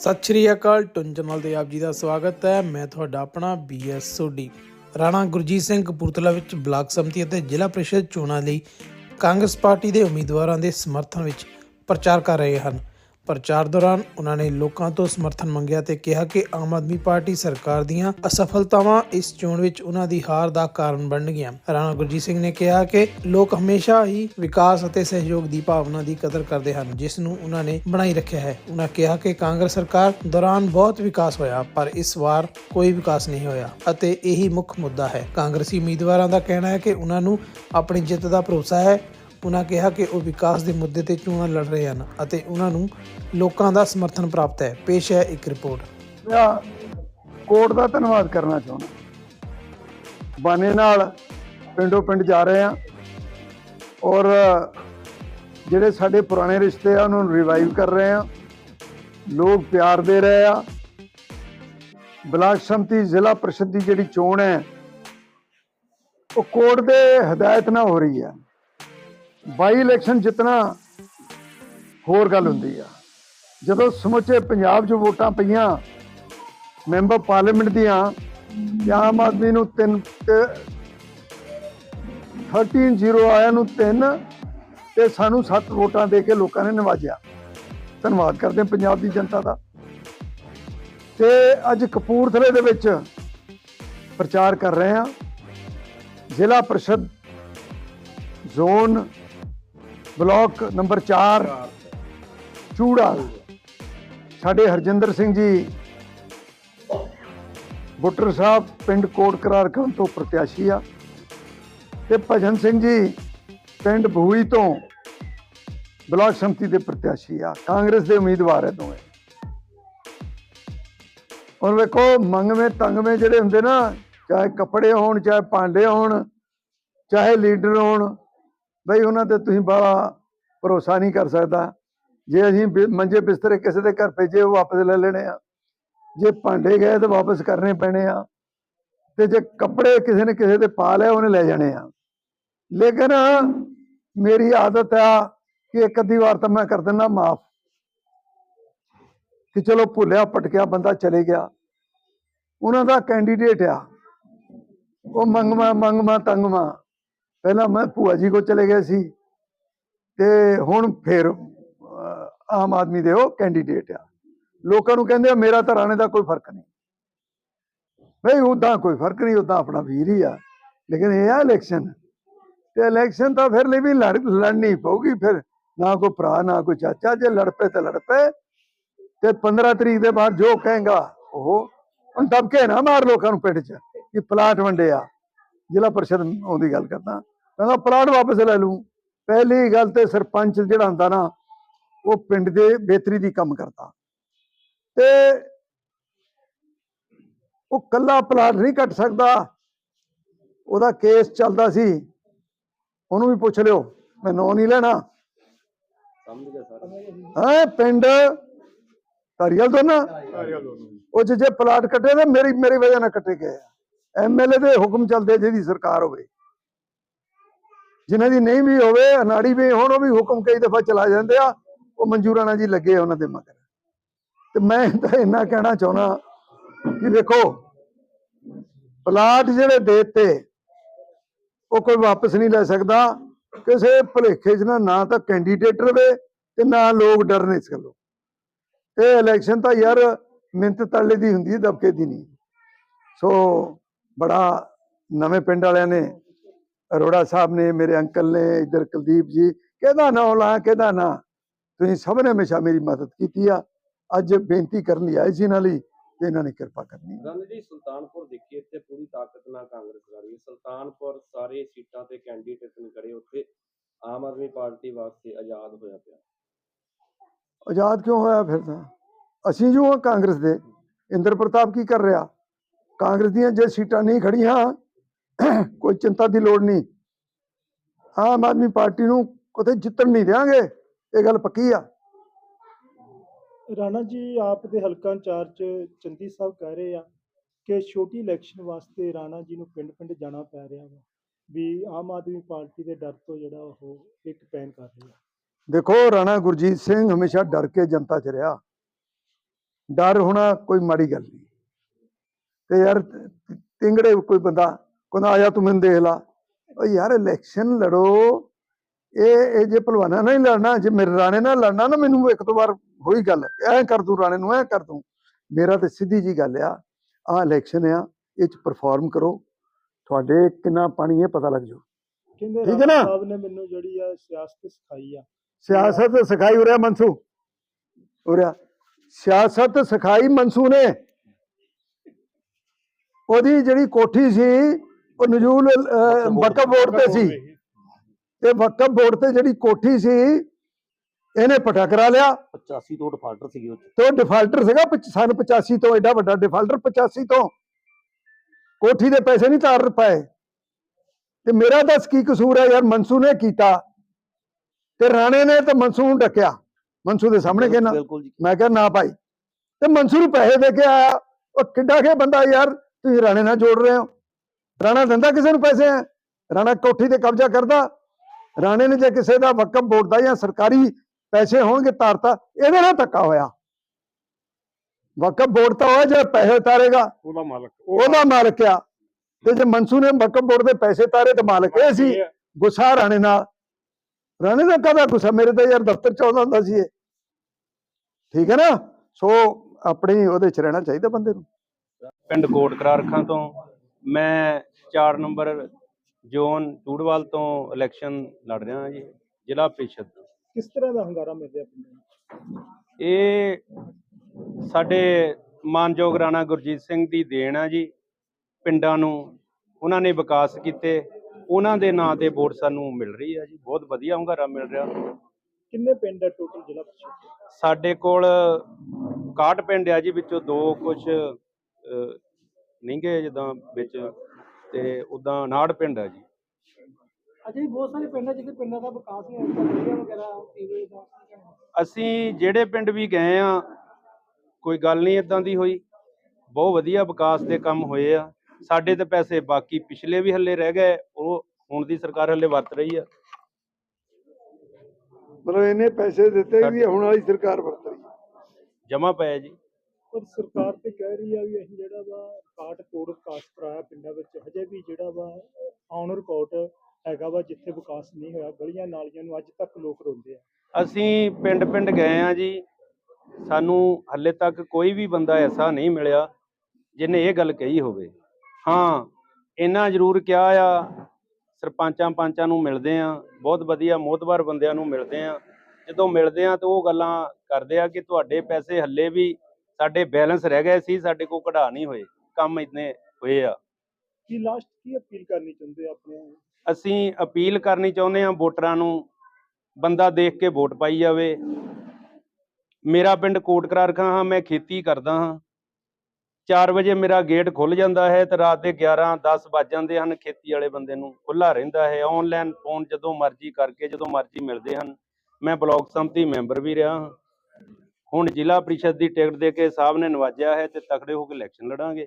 ਸਤਿ ਸ਼੍ਰੀ ਅਕਾਲ ਟੁੰਨ ਚੈਨਲ ਤੇ ਆਪ ਜੀ ਦਾ ਸਵਾਗਤ ਹੈ। ਮੈਂ ਤੁਹਾਡਾ ਆਪਣਾ ਬੀਐਸ ਸੋਢੀ। ਰਾਣਾ ਗੁਰਜੀਤ ਸਿੰਘ ਕਪੂਰਥਲਾ ਵਿੱਚ ਬਲਾਕ ਸਮਿਤੀ ਅਤੇ ਜ਼ਿਲ੍ਹਾ ਪ੍ਰੀਸ਼ਦ ਚੋਣਾਂ ਲਈ ਕਾਂਗਰਸ ਪਾਰਟੀ ਦੇ ਉਮੀਦਵਾਰਾਂ ਦੇ ਸਮਰਥਨ ਵਿੱਚ ਪ੍ਰਚਾਰ ਕਰ ਰਹੇ ਹਨ। ਪ੍ਰਚਾਰ ਦੌਰਾਨ ਉਹਨਾਂ ਨੇ ਲੋਕਾਂ ਤੋਂ ਸਮਰਥਨ ਮੰਗਿਆ ਤੇ ਕਿਹਾ ਕਿ ਆਮ ਆਦਮੀ ਪਾਰਟੀ ਸਰਕਾਰ ਦੀਆਂ ਅਸਫਲਤਾਵਾਂ ਇਸ ਚੋਣ ਵਿੱਚ ਉਹਨਾਂ ਦੀ ਹਾਰ ਦਾ ਕਾਰਨ ਬਣਨਗੀਆਂ। ਰਾਣਾ ਗੁਰਜੀਤ ਸਿੰਘ ਨੇ ਕਿਹਾ ਕਿ ਲੋਕ ਹਮੇਸ਼ਾ ਹੀ ਵਿਕਾਸ ਅਤੇ ਸਹਿਯੋਗ ਦੀ ਭਾਵਨਾ ਦੀ ਕਦਰ ਕਰਦੇ ਹਨ, ਜਿਸ ਨੂੰ ਉਹਨਾਂ ਨੇ ਬਣਾਈ ਰੱਖਿਆ ਹੈ। ਉਹਨਾਂ ਕਿਹਾ ਕਿ ਕਾਂਗਰਸ ਸਰਕਾਰ ਦੌਰਾਨ ਬਹੁਤ ਵਿਕਾਸ ਹੋਇਆ, ਪਰ ਇਸ ਵਾਰ ਕੋਈ ਵਿਕਾਸ ਨਹੀਂ ਹੋਇਆ ਅਤੇ ਇਹੀ ਮੁੱਖ ਮੁੱਦਾ ਹੈ। ਕਾਂਗਰਸੀ ਉਮੀਦਵਾਰਾਂ ਦਾ ਕਹਿਣਾ ਹੈ ਕਿ ਉਹਨਾਂ ਨੂੰ ਆਪਣੀ ਜਿੱਤ ਦਾ ਭਰੋਸਾ ਹੈ ਉਹਨਾਂ ਕਿਹਾ ਕਿ ਉਹ ਵਿਕਾਸ ਦੇ ਮੁੱਦੇ ਤੇ ਚੋਣਾਂ ਲੜ ਰਹੇ ਹਨ ਅਤੇ ਉਹਨਾਂ ਨੂੰ ਲੋਕਾਂ ਦਾ ਸਮਰਥਨ ਪ੍ਰਾਪਤ ਹੈ। ਪੇਸ਼ ਹੈ ਇੱਕ ਰਿਪੋਰਟ। ਮੈਂ ਕੋਰਟ ਦਾ ਧੰਨਵਾਦ ਕਰਨਾ ਚਾਹੁੰਦਾ। ਬਾਨੇ ਨਾਲ ਪਿੰਡੋਂ ਪਿੰਡ ਜਾ ਰਹੇ ਆ ਔਰ ਜਿਹੜੇ ਸਾਡੇ ਪੁਰਾਣੇ ਰਿਸ਼ਤੇ ਆ, ਉਹਨਾਂ ਨੂੰ ਰਿਵਾਈਵ ਕਰ ਰਹੇ ਆ ਲੋਕ ਪਿਆਰ ਦੇ ਰਹੇ ਆ। ਬਲਾਕ ਸੰਮਤੀ ਜ਼ਿਲ੍ਹਾ ਪ੍ਰੀਸ਼ਦ ਦੀ ਜਿਹੜੀ ਚੋਣ ਹੈ, ਉਹ ਕੋਰਟ ਦੇ ਹਦਾਇਤ ਨਾਲ ਹੋ ਰਹੀ ਹੈ। ਬਾਈ ਇਲੈਕਸ਼ਨ ਜਿੱਤਣਾ ਹੋਰ ਗੱਲ ਹੁੰਦੀ ਆ। ਜਦੋਂ ਸਮੁੱਚੇ ਪੰਜਾਬ 'ਚ ਵੋਟਾਂ ਪਈਆਂ, ਮੈਂਬਰ ਪਾਰਲੀਮੈਂਟ ਦੀਆਂ, ਤੇ ਆਮ ਆਦਮੀ ਨੂੰ 3 13 ਜ਼ੀਰੋ ਆਇਆ ਨੂੰ 3 ਤੇ ਸਾਨੂੰ 7 ਵੋਟਾਂ ਦੇ ਕੇ ਲੋਕਾਂ ਨੇ ਨਿਵਾਜਿਆ। ਧੰਨਵਾਦ ਕਰਦੇ ਪੰਜਾਬ ਦੀ ਜਨਤਾ ਦਾ। ਤੇ ਅੱਜ ਕਪੂਰਥਲੇ ਦੇ ਵਿੱਚ ਪ੍ਰਚਾਰ ਕਰ ਰਹੇ ਹਾਂ। ਜ਼ਿਲ੍ਹਾ ਪ੍ਰੀਸ਼ਦ ਜ਼ੋਨ ਬਲਾਕ ਨੰਬਰ 4 ਚੂੜਾ। ਸਾਡੇ ਹਰਜਿੰਦਰ ਸਿੰਘ ਜੀ, ਬੁੱਟਰ ਸਾਹਿਬ, ਪਿੰਡ ਕੋਟ ਕਰਾਰ ਤੋਂ ਪ੍ਰਤਿਆਸ਼ੀ ਆ। ਤੇ ਭਜਨ ਸਿੰਘ ਜੀ, ਪਿੰਡ ਭੂਈ ਤੋਂ ਬਲਾਕ ਸੰਮਤੀ ਦੇ ਪ੍ਰਤਿਆਸ਼ੀ ਆ। ਕਾਂਗਰਸ ਦੇ ਉਮੀਦਵਾਰ ਹੈ ਦੋਵੇਂ। ਔਰ ਵੇਖੋ, ਮੰਗਵੇਂ, ਤੰਗਵੇਂ ਜਿਹੜੇ ਹੁੰਦੇ ਨਾ, ਚਾਹੇ ਕੱਪੜੇ ਹੋਣ, ਚਾਹੇ ਭਾਂਡੇ ਹੋਣ, ਚਾਹੇ ਲੀਡਰ ਹੋਣ ਬਈ ਉਹਨਾਂ ਤੇ ਤੁਸੀਂ ਬੜਾ ਭਰੋਸਾ ਨਹੀਂ ਕਰ ਸਕਦਾ। ਜੇ ਅਸੀਂ ਮੰਜੇ ਬਿਸਤਰੇ ਕਿਸੇ ਦੇ ਘਰ ਭੇਜੇ, ਉਹ ਵਾਪਸ ਲੈ ਲੈਣੇ ਆ। ਜੇ ਭਾਂਡੇ ਗਏ ਤਾਂ ਵਾਪਸ ਕਰਨੇ ਪੈਣੇ ਆ। ਤੇ ਜੇ ਕੱਪੜੇ ਕਿਸੇ ਨੇ ਕਿਸੇ ਦੇ ਪਾ ਲਏ, ਉਹਨੇ ਲੈ ਜਾਣੇ ਆ। ਲੇਕਿਨ ਮੇਰੀ ਆਦਤ ਆ ਕਿ ਇੱਕ ਅੱਧੀ ਵਾਰ ਤਾਂ ਮੈਂ ਕਰ ਦਿੰਦਾ, ਮਾਫ। ਕਿ ਚਲੋ ਭੁੱਲਿਆ ਪਟਕਿਆ ਬੰਦਾ ਚਲੇ ਗਿਆ। ਉਹਨਾਂ ਦਾ ਕੈਂਡੀਡੇਟ ਆ। ਉਹ ਮੰਗਵਾ ਮੰਗਵਾ, ਤੰਗਵਾ। ਪਹਿਲਾਂ ਮੈਂ ਭੂਆ ਜੀ ਕੋ ਚਲੇ ਗਏ ਸੀ ਤੇ ਹੁਣ ਫਿਰ ਆਮ ਆਦਮੀ ਦੇ ਉਹ ਕੈਂਡੀਡੇਟ ਆ। ਲੋਕਾਂ ਨੂੰ ਕਹਿੰਦੇ ਆ, ਮੇਰਾ ਤਾਂ ਦਾ ਕੋਈ ਫ਼ਰਕ ਨਹੀਂ। ਬਈ ਉਦਾਂ ਕੋਈ ਫ਼ਰਕ ਨਹੀਂ ਉਦਾਂ ਆਪਣਾ ਵੀਰ ਹੀ ਆ। ਲੇਕਿਨ ਇਹ ਆ ਇਲੈਕਸ਼ਨ ਤੇ ਇਲੈਕਸ਼ਨ ਤਾਂ ਫਿਰ ਲਈ ਵੀ ਲੜ, ਲੜਨੀ ਪਊਗੀ ਫਿਰ। ਨਾ ਕੋਈ ਭਰਾ, ਨਾ ਕੋਈ ਚਾਚਾ, ਜੇ ਲੜ ਪਏ ਤਾਂ ਲੜ ਪਏ। ਤੇ 15 ਤਰੀਕ ਦੇ ਬਾਅਦ ਜੋ ਕਹੇਗਾ, ਉਹ ਹੁਣ ਦਬਕੇ ਨਾ ਮਾਰ ਲੋਕਾਂ ਨੂੰ ਪਿੰਡ 'ਚ ਕਿ ਪਲਾਟ ਵੰਡਿਆ ਜ਼ਿਲ੍ਹਾ ਪਰਿਸ਼ਦ ਉਹਦੀ ਗੱਲ ਕਰਦਾ। ਕਹਿੰਦਾ ਪਲਾਟ ਵਾਪਸ ਲੈ ਲੂੰ ਪਹਿਲੀ ਗੱਲ ਤੇ ਸਰਪੰਚ ਜਿਹੜਾ ਹੁੰਦਾ ਨਾ, ਉਹ ਪਿੰਡ ਦੇ ਬਿਹਤਰੀ ਦੀ ਕੰਮ ਕਰਦਾ। ਤੇ ਉਹ ਕੱਲਾ ਪਲਾਟ ਨਹੀਂ ਕੱਟ ਸਕਦਾ। ਉਹਦਾ ਕੇਸ ਚੱਲਦਾ ਸੀ। ਉਹਨੂੰ ਵੀ ਪੁੱਛ ਲਿਓ, ਮੈਂ ਨਾਂ ਨਹੀਂ ਲੈਣਾ। ਸਮਝ ਗਿਆ ਸਰ ਹੈ, ਪਿੰਡ ਧਾਰੀਵਾਲ ਤੋਂ ਨਾ? ਉਹ 'ਚ ਜੇ ਪਲਾਟ ਕੱਟੇ ਤੇ ਮੇਰੀ ਮੇਰੀ ਵਜ੍ਹਾ ਨਾਲ ਕੱਟੇ ਗਏ ਐਮਐਲਏ ਦੇ ਹੁਕਮ ਚੱਲਦੇ ਜਿਹਦੀ ਸਰਕਾਰ ਹੋਵੇ। ਜਿਨ੍ਹਾਂ ਦੀ ਨਹੀਂ ਵੀ ਹੋਵੇ, ਅਨਾੜੀ ਵੀ ਹੋਣ, ਉਹ ਵੀ ਹੁਕਮ ਕਈ ਦਫਾ ਚਲਾ ਜਾਂਦੇ ਆ। ਉਹ ਮਨਜ਼ੂਰਾਨਾ ਜੀ ਲੱਗੇ ਉਹਨਾਂ ਦੇ ਮਗਰ। ਤੇ ਮੈਂ ਤਾਂ ਇੰਨਾ ਕਹਿਣਾ ਚਾਹੁੰਦਾ ਕਿ ਵੇਖੋ ਪਲਾਟ ਜਿਹੜੇ ਦੇਤੇ, ਉਹ ਕੋਈ ਵਾਪਸ ਨਹੀਂ ਲੈ ਸਕਦਾ। ਕਿਸੇ ਭੁਲੇਖੇ 'ਚ ਨਾ ਨਾ ਤਾਂ ਕੈਂਡੀਡੇਟ ਰਵੇ ਤੇ ਨਾ ਲੋਕ ਡਰਨ ਇਸ ਗੱਲੋਂ ਇਹ ਇਲੈਕਸ਼ਨ ਤਾਂ ਯਾਰ ਮਿੰਤ ਤੜਲੇ ਦੀ ਹੁੰਦੀ ਹੈ, ਦਬਕੇ ਦੀ ਨਹੀਂ। ਸੋ ਬੜਾ ਨਵੇਂ ਪਿੰਡ ਵਾਲਿਆਂ ਨੇ ਅਰੋੜਾ ਸਾਹਿਬ ਨੇ ਮੇਰੇ ਅੰਕਲ ਨੇ ਇਧਰ ਕੁਲਦੀਪ ਜੀ ਕਿਹਦਾ ਨਾਂ ਲਾ ਕਿਹਦਾ ਨਾਂ ਤੁਸੀਂ ਸਭ ਨੇ ਹਮੇਸ਼ਾ ਮੇਰੀ ਮਦਦ ਕੀਤੀ ਆ ਅੱਜ ਬੇਨਤੀ ਕਰਨ ਲਈ ਆਏ ਸੀ ਇਹਨਾਂ ਲਈ ਤੇ ਇਹਨਾਂ ਨੇ ਕਿਰਪਾ ਕਰਨੀ ਰਣ ਜੀ ਸੁਲਤਾਨਪੁਰ ਦੇਖੀਏ ਇੱਥੇ ਪੂਰੀ ਤਾਕਤ ਨਾਲ ਕਾਂਗਰਸ ਲੜੀ ਹੈ ਸੁਲਤਾਨਪੁਰ ਸਾਰੇ ਸੀਟਾਂ ਤੇ ਕੈਂਡੀਡੇਟ ਨੇ ਖੜੇ ਉੱਥੇ ਆਮ ਆਦਮੀ ਪਾਰਟੀ ਵਾਸਤੇ ਆਜ਼ਾਦ ਹੋਇਆ ਪਿਆ ਆਜ਼ਾਦ ਕਿਉਂ ਹੋਇਆ ਫਿਰ ਤਾਂ ਅਸੀਂ ਜੋ ਹਾਂ ਕਾਂਗਰਸ ਦੇ ਇੰਦਰ ਪ੍ਰਤਾਪ ਕੀ ਕਰ ਰਿਹਾ ਕਾਂਗਰਸ ਦੀਆਂ ਜੇ ਸੀਟਾਂ ਨਹੀਂ ਖੜੀਆਂ ਕੋਈ ਚਿੰਤਾ ਦੀ ਲੋੜ ਨਹੀਂ। ਆਮ ਆਦਮੀ ਪਾਰਟੀ ਨੂੰ ਕਿਤੇ ਜਿੱਤਣ ਨਹੀਂ ਦੇਵਾਂਗੇ ਇਹ ਗੱਲ ਪੱਕੀ ਆ। ਰਾਣਾ ਜੀ ਆਪ ਦੇ ਹਲਕਾ ਇੰਚਾਰਜ ਚੰਦੀ ਸਾਹਿਬ ਕਹਿ ਰਹੇ ਆ ਕਿ ਛੋਟੀ ਇਲੈਕਸ਼ਨ ਵਾਸਤੇ ਰਾਣਾ ਜੀ ਨੂੰ ਪਿੰਡ-ਪਿੰਡ ਜਾਣਾ ਪੈ ਰਿਹਾ ਵਾ। ਵੀ ਆਮ ਆਦਮੀ ਪਾਰਟੀ ਦੇ ਡਰ ਤੋਂ ਜਿਹੜਾ ਉਹ ਇੱਕ ਪੈਨ ਕਰ ਰਹੇ। ਦੇਖੋ ਰਾਣਾ ਗੁਰਜੀਤ ਸਿੰਘ ਹਮੇਸ਼ਾ ਡਰ ਕੇ ਜਨਤਾ 'ਚ ਰਿਹਾ। ਡਰ ਹੋਣਾ ਕੋਈ ਮਾੜੀ ਗੱਲ ਨਹੀਂ। ਤੇ ਯਾਰ ਤਿੰਗੜੇ ਕੋਈ ਬੰਦਾ ਕਹਿੰਦਾ ਆਇਆ ਤੂੰ ਮੈਨੂੰ ਦੇਖ ਲਾ। ਓ ਯਾਰ ਇਲੈਕਸ਼ਨ ਲੜੋ। ਇਹ ਇਹ ਜੇ ਭਲਵਾਨਾ ਨਾਲ ਹੀ ਲੜਨਾ ਜੇ ਮੇਰੇ ਰਾਣੇ ਨਾਲ ਲੜਨਾ ਨਾ ਮੈਨੂੰ ਇੱਕ ਦੋ ਵਾਰ ਹੋਈ ਗੱਲ। ਐ ਕਰ ਦੂੰ ਰਾਣੇ ਨੂੰ ਐ ਕਰ ਦੂੰ ਮੇਰਾ ਤੇ ਸਿੱਧੀ ਜੀ ਗੱਲ ਆ ਆ ਇਲੈਕਸ਼ਨ ਆ ਇਹ ਚ ਪਰਫਾਰਮ ਕਰੋ। ਤੁਹਾਡੇ ਕਿੰਨਾ ਪਾਣੀ ਹੈ ਪਤਾ ਲੱਗ ਕਹਿੰਦੇ ਠੀਕ ਹੈ ਨਾ? ਸਾਹਿਬ ਨੇ ਮੈਨੂੰ ਜਿਹੜੀ ਆ ਸਿਆਸਤ ਸਿਖਾਈ ਆ। ਸਿਆਸਤ ਸਿਖਾਈ ਉਰਿਆ ਮਨਸੂ। ਉਰਿਆ ਸਿਆਸਤ ਸਿਖਾਈ ਮਨਸੂ ਨੇ। ਉਹਦੀ ਜਿਹੜੀ ਕੋਠੀ ਸੀ ਉਹ ਨਜੂਲ ਵਕਫ ਬੋਰਡ ਤੇ ਸੀ। ਤੇ ਵਕਫ ਬੋਰਡ ਤੇ ਜਿਹੜੀ ਕੋਠੀ ਸੀ ਇਹਨੇ ਪਟਾ ਕਰਾ ਲਿਆ। 85 ਤੋਂ ਡਿਫਾਲਟਰ ਸੀਗੇ ਉਹ। ਤੇ ਡਿਫਾਲਟਰ ਸੀਗਾ ਸਨ 85 ਤੋਂ ਐਡਾ ਵੱਡਾ ਡਿਫਾਲਟਰ 85 ਤੋਂ। ਕੋਠੀ ਦੇ ਪੈਸੇ ਨਹੀਂ ਤਾਰ ਪਾਏ। ਤੇ ਮੇਰਾ ਦੱਸ ਕੀ ਕਸੂਰ ਹੈ ਯਾਰ ਮਨਸੂ ਨੇ ਕੀਤਾ। ਤੇ ਰਾਣੇ ਨੇ ਤੇ ਮਨਸੂ ਨੂੰ ਡੱਕਿਆ। ਮਨਸੂ ਦੇ ਸਾਹਮਣੇ ਕਹਿਣਾ ਜੀ। ਮੈਂ ਕਿਹਾ ਨਾ ਭਾਈ। ਤੇ ਮਨਸੂ ਨੂੰ ਪੈਸੇ ਦੇ ਕੇ ਆਇਆ। ਉਹ ਕਿੱਡਾ ਕੇ ਬੰਦਾ ਯਾਰ ਤੁਸੀਂ ਰਾਣੇ ਨਾਲ ਜੋੜ ਰਹੇ ਹੋ। ਰਾਣਾ ਦਿੰਦਾ ਕਿਸੇ ਨੂੰ ਪੈਸੇ? ਹੈ ਰਾਣਾ ਕੋਠੀ ਤੇ ਕਬਜ਼ਾ ਕਰਦਾ। ਰਾਣੇ ਨੇ ਜੇ ਕਿਸੇ ਦਾ ਵਕਫ ਬੋਰਡ ਦਾ ਜਾਂ ਸਰਕਾਰੀ ਪੈਸੇ ਹੋਣਗੇ ਤਾਰਤਾ ਇਹਦੇ ਨਾਲ ਧੱਕਾ ਹੋਇਆ। ਵਕਫ ਬੋਰਡ ਤਾਂ ਉਹ ਹੈ ਜਿਹੜਾ ਪੈਸੇ ਤਾਰੇਗਾ ਉਹਦਾ ਮਾਲਕ। ਉਹਦਾ ਮਾਲਕ। ਆ। ਤੇ ਜੇ ਮਨਸੂ ਨੇ ਵਕਫ ਬੋਰਡ ਦੇ ਪੈਸੇ ਤਾਰੇ ਤੇ ਮਾਲਕ ਇਹ ਸੀ। ਗੁੱਸਾ ਰਾਣੇ ਨਾਲ। ਰਾਣੇ ਦਾ ਕਾਹਦਾ ਗੁੱਸਾ? ਮੇਰੇ ਤਾਂ ਯਾਰ ਦਫ਼ਤਰ ਚ ਆਉਂਦਾ ਹੁੰਦਾ ਸੀ ਇਹ। ਠੀਕ ਹੈ ਨਾ? ਸੋ ਆਪਣੀ ਉਹਦੇ ਚ ਰਹਿਣਾ ਚਾਹੀਦਾ ਬੰਦੇ ਨੂੰ। ਪਿੰਡ ਕੋਟ ਕਰਾਰਖਾਂ ਤੋਂ ਮੈਂ 4 ਨੰਬਰ ਜ਼ੋਨ ਟੂੜਵਾਲ ਤੋਂ ਇਲੈਕਸ਼ਨ ਲੜ ਰਿਹਾ ਹਾਂ ਜੀ ਜ਼ਿਲ੍ਹਾ ਪ੍ਰੀਸ਼ਦ ਤੋਂ। ਕਿਸ ਤਰ੍ਹਾਂ ਦਾ ਹੰਗਾਰਾ ਮਿਲ ਰਿਹਾ ਪਿੰਡਾਂ ਇਹ ਸਾਡੇ ਮਾਨਯੋਗ ਰਾਣਾ ਗੁਰਜੀਤ ਸਿੰਘ ਦੀ ਦੇਣ ਆ ਜੀ ਪਿੰਡਾਂ ਨੂੰ। ਉਹਨਾਂ ਨੇ ਵਿਕਾਸ ਕੀਤੇ। ਉਹਨਾਂ ਦੇ ਨਾਂ ਤੇ ਵੋਟ ਸਾਨੂੰ ਮਿਲ ਰਹੀ ਆ ਜੀ ਬਹੁਤ ਵਧੀਆ ਹੁੰਗਾਰਾ ਮਿਲ ਰਿਹਾ। ਕਿੰਨੇ ਪਿੰਡ ਹੈ ਟੋਟਲ ਜ਼ਿਲ੍ਹਾ ਪ੍ਰੀਸ਼ਦ ਸਾਡੇ ਕੋਲ 61 ਪਿੰਡ ਆ ਜੀ ਵਿੱਚੋਂ ਦੋ ਕੁਝ ਨਹੀਂਗੇ ਜਿੱਦਾਂ ਵਿੱਚ ਤੇ ਉਦਾਂ 59 ਪਿੰਡ ਆ ਜੀ। ਅੱਛਾ ਜੀ ਬਹੁਤ ਸਾਰੇ ਪਿੰਡ ਆ ਜਿੱਥੇ ਪਿੰਡਾਂ ਦਾ ਵਿਕਾਸ ਨਹੀਂ ਹੋਇਆ ਗਲੀਆਂ ਵਗੈਰਾ ਸੀਵਰੇਜ ਦਾ ਅਸੀਂ ਜਿਹੜੇ ਪਿੰਡ ਵੀ ਗਏ ਆ ਕੋਈ ਗੱਲ ਨਹੀਂ ਇਦਾਂ ਦੀ ਹੋਈ। ਬਹੁਤ ਵਧੀਆ ਵਿਕਾਸ ਦੇ ਕੰਮ ਹੋਏ ਆ। ਸਾਡੇ ਤੇ ਪੈਸੇ ਬਾਕੀ ਪਿਛਲੇ ਵੀ ਹੱਲੇ ਰਹਿ ਗਏ ਉਹ ਹੁਣ ਦੀ ਸਰਕਾਰ ਹੱਲੇ ਵਰਤ ਰਹੀ ਆ। ਮਤਲਬ ਇਹਨੇ ਪੈਸੇ ਦਿੱਤੇ ਵੀ ਹੁਣ ਵਾਲੀ ਸਰਕਾਰ ਵਰਤ ਰਹੀ ਜਮਾ ਪਏ ਜੀ। ਪਰ ਸਰਕਾਰ ਤੇ ਕਹਿ ਰਹੀ ਆ ਵੀ ਅਸੀਂ ਜਿਹੜਾ ਵਾ ਕਾਟ ਕੋਡ ਵਿਕਾਸ ਕਰਾਇਆ ਪਿੰਡਾਂ ਵਿੱਚ, ਹਜੇ ਵੀ ਜਿਹੜਾ ਵਾ ਔਨ ਰਿਕਾਰਡ ਹੈਗਾ ਵਾ ਜਿੱਥੇ ਵਿਕਾਸ ਨਹੀਂ ਹੋਇਆ, ਗਲੀਆਂ ਨਾਲੀਆਂ ਨੂੰ ਅੱਜ ਤੱਕ ਲੋਕ ਰੋਂਦੇ ਆ। ਅਸੀਂ ਪਿੰਡ ਪਿੰਡ ਗਏ ਆ ਜੀ, ਸਾਨੂੰ ਹੱਲੇ ਤੱਕ ਕੋਈ ਵੀ ਬੰਦਾ ਐਸਾ ਨਹੀਂ ਮਿਲਿਆ ਜਿਹਨੇ ਇਹ ਗੱਲ ਕਹੀ ਹੋਵੇ। ਹਾਂ ਇਹਨਾਂ ਜ਼ਰੂਰ ਕਿਹਾ ਆ, ਸਰਪੰਚਾਂ ਪੰਚਾਂ ਨੂੰ ਮਿਲਦੇ ਆ, ਬਹੁਤ ਵਧੀਆ ਮੋਤਬਰ ਬੰਦਿਆਂ ਨੂੰ ਮਿਲਦੇ ਆ। ਜਦੋਂ ਮਿਲਦੇ ਆ ਤਾਂ ਉਹ ਗੱਲਾਂ ਕਰਦੇ ਆ ਕਿ ਤੁਹਾਡੇ ਪੈਸੇ ਹੱਲੇ ਵੀ ਸਾਡੇ ਬੈਲੈਂਸ ਰਹਿ ਗਏ ਸੀ ਸਾਡੇ ਕੋਲ ਕਢਾ ਨਹੀਂ ਹੋਏ ਕੰਮ ਇੰਨੇ ਹੋਏ ਆ। ਕੀ ਲਾਸਟ ਕੀ ਅਪੀਲ ਕਰਨੀ ਚਾਹੁੰਦੇ ਆ ਆਪਣੇ? ਅਸੀਂ ਅਪੀਲ ਕਰਨੀ ਚਾਹੁੰਦੇ ਹਾਂ ਵੋਟਰਾਂ ਨੂੰ ਬੰਦਾ ਦੇਖ ਕੇ ਵੋਟ ਪਾਈ ਜਾਵੇ। ਮੇਰਾ ਪਿੰਡ ਕੋਟ ਕਰਾਰਖਾਂ ਹਾਂ ਮੈਂ ਖੇਤੀ ਕਰਦਾ ਹਾਂ। 4 ਵਜੇ ਮੇਰਾ ਗੇਟ ਖੁੱਲ ਜਾਂਦਾ ਹੈ ਤੇ ਰਾਤ ਦੇ 11 10 ਵੱਜ ਜਾਂਦੇ ਹਨ ਖੇਤੀ ਵਾਲੇ ਬੰਦੇ ਨੂੰ ਖੁੱਲਾ ਰਹਿੰਦਾ ਹੈ। ਆਨਲਾਈਨ ਫੋਨ ਜਦੋਂ ਮਰਜ਼ੀ ਕਰਕੇ ਜਦੋਂ ਮਰਜ਼ੀ ਮਿਲਦੇ ਹਨ। ਮੈਂ ਬਲਾਕ ਸੰਮਤੀ ਮੈਂਬਰ ਵੀ ਰਿਹਾ ਹਾਂ। ਹੁਣ ਜ਼ਿਲ੍ਹਾ ਪ੍ਰੀਸ਼ਦ ਦੀ ਟਿਕਟ ਦੇ ਕੇ ਸਾਹਿਬ ਨੇ ਨਵਾਜਿਆ ਹੈ ਤੇ ਤਕੜੇ ਹੋ ਕੇ ਇਲੈਕਸ਼ਨ ਲੜਾਂਗੇ।